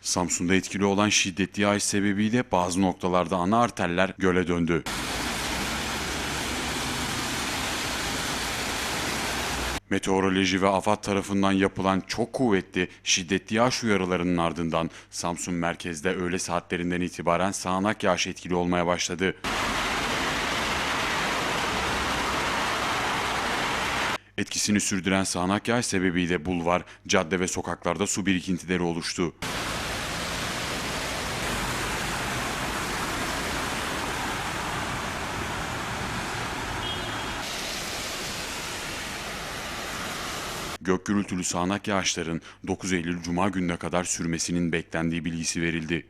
Samsun'da etkili olan şiddetli yağış sebebiyle bazı noktalarda ana arterler göle döndü. Meteoroloji ve AFAD tarafından yapılan çok kuvvetli, şiddetli yağış uyarılarının ardından Samsun merkezde öğle saatlerinden itibaren sağanak yağış etkili olmaya başladı. Etkisini sürdüren sağanak yağış sebebiyle bulvar, cadde ve sokaklarda su birikintileri oluştu. Gök gürültülü sağanak yağışların 9 Eylül Cuma gününe kadar sürmesinin beklendiği bilgisi verildi.